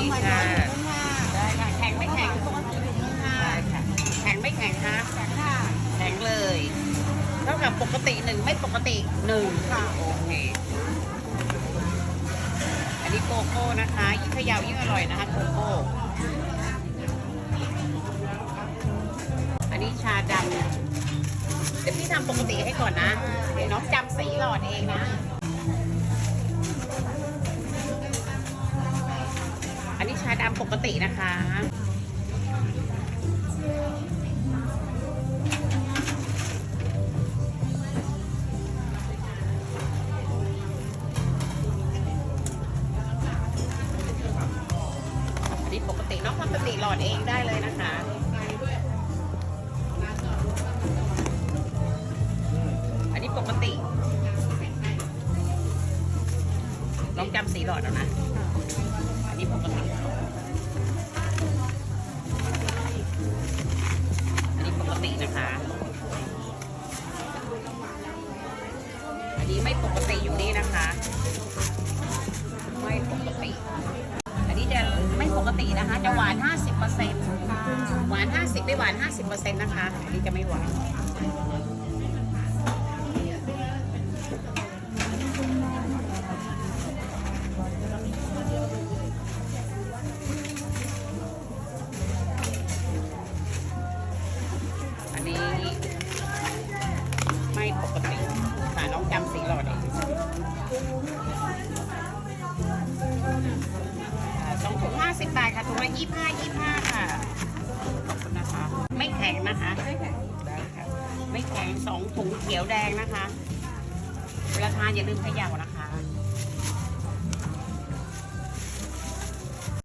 ดีใหม่ค่ะร้อยหนึ่งค่ะ ได้ค่ะ แข็งไม่แข็งปกติอยู่นึงค่ะได้ค่ะ แข็งไม่แข็งคะแข็งค่ะแข็งเลย เท่ากับปกติหนึ่งไม่ปกติหนึ่งค่ะ โอเค อันนี้โกโก้นะคะ ยิ่งเขยาวยิ่งอร่อยนะคะโกโก้ อันนี้ชาดำเดี๋ยวพี่ทำปกติให้ก่อนนะ เดี๋ยวน้องจำสีหลอดเองนะ ชาดำปกตินะคะ อันนี้ปกติน้องทำปกติหลอดเองได้เลยนะคะอันนี้ปกติลองจำสีหลอดเอานะ อันนี้ไม่ปกติอยู่นี่นะคะ ไม่ปกติ อันนี้จะไม่ปกตินะคะ จะหวาน 50%หวาน 50 ไม่หวาน 50%นะคะ อันนี้จะไม่หวาน ยี่ห้ายี่ห้าค่ะขอบคุณนะคะ ไม่แข็งนะคะไม่แข็งได้ค่ะไม่แข็งสองถุงเขียวแดงนะคะราคาอย่าลืมเขย่านะคะ